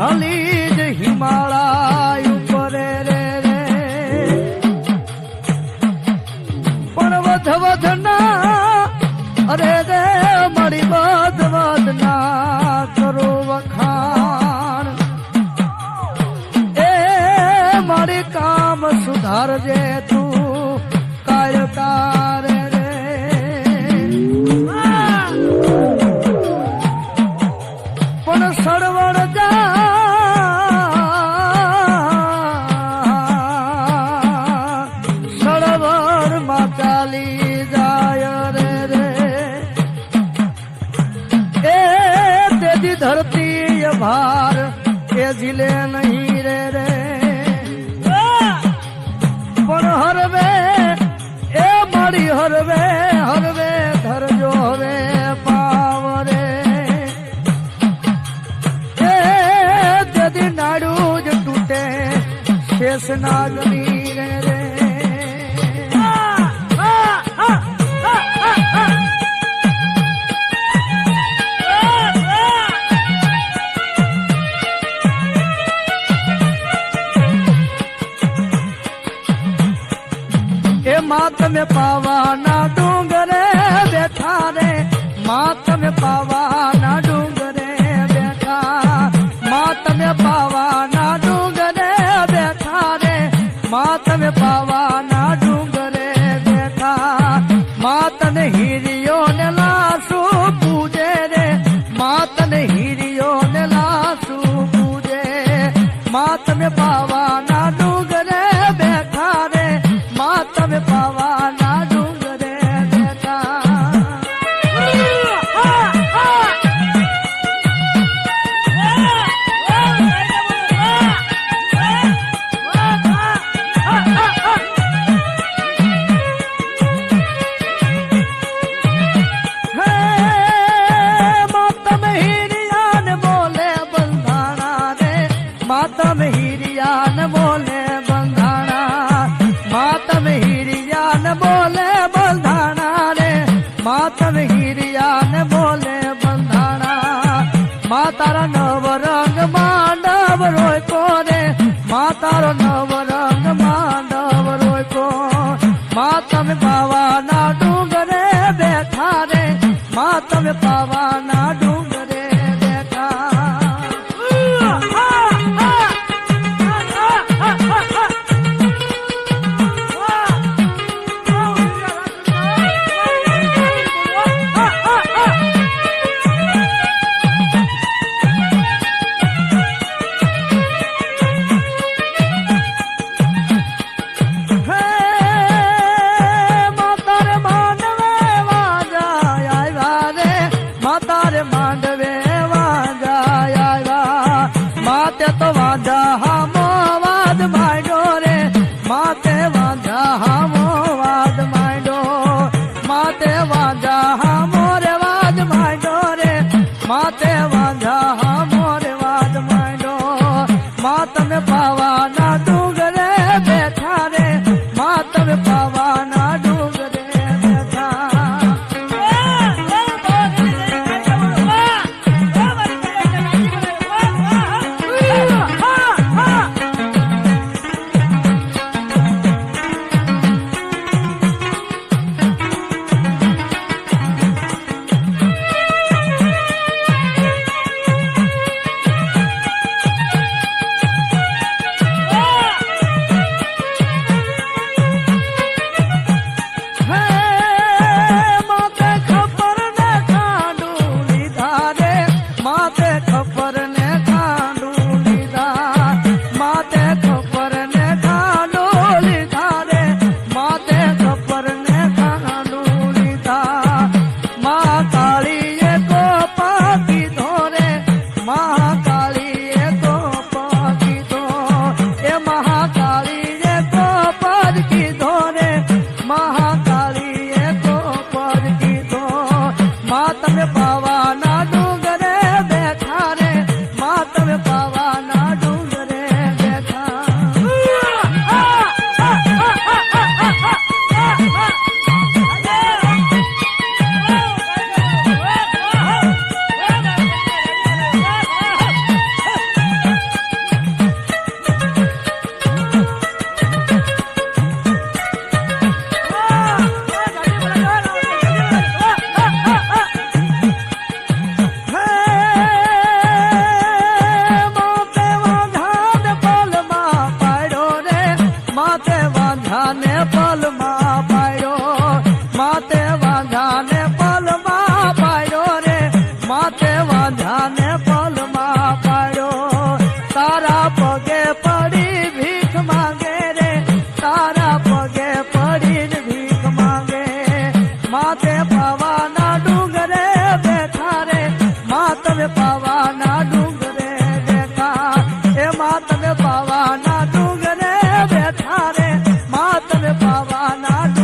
Ali. ધરતી ભાર એ જીલે નહીં રે રે પણ હરવે એ મારી હરવે હરવે ધરજો હવે પાવરે એ જદી નાડું જ તૂટે શેષ નાગની તમે પાવાના ડુંગરે બેઠા રે. મા તમે પાવાના ડુંગરે માં તારો નવરંગ માંડવ રોકો માં તમે પાવાના ડુંગરે બેઠા રે. માં તમે हम માં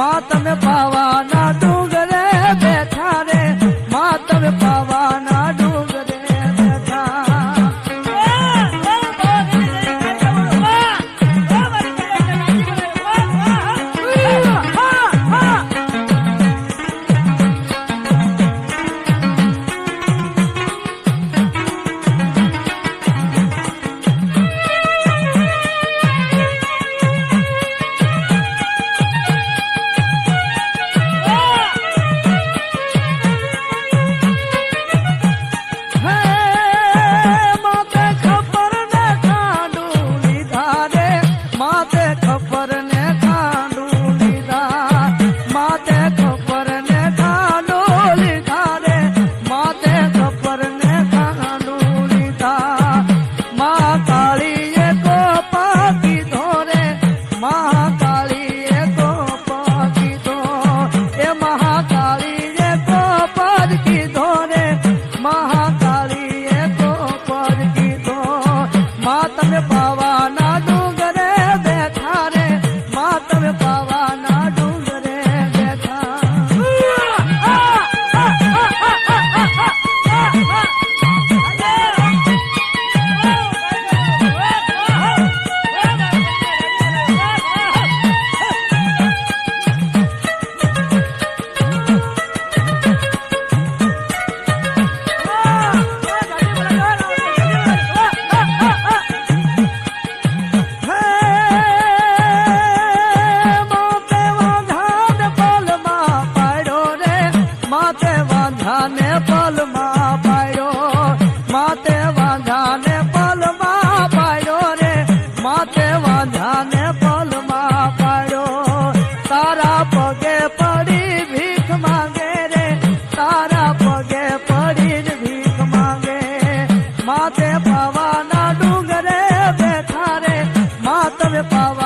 મા તમે પાવાના પલમાં પાડ્યો. માતે વાંધાને પલમાં પાડ્યો રે. માતે વાંધાને પલમાં પાડ્યો. તારા પગે પડી ભીખ માંગે રે. તારા પગે પડી જ ભીખ માંગે. માતે પાવાના ડુંગરે બેઠા રે. માતવે પાવા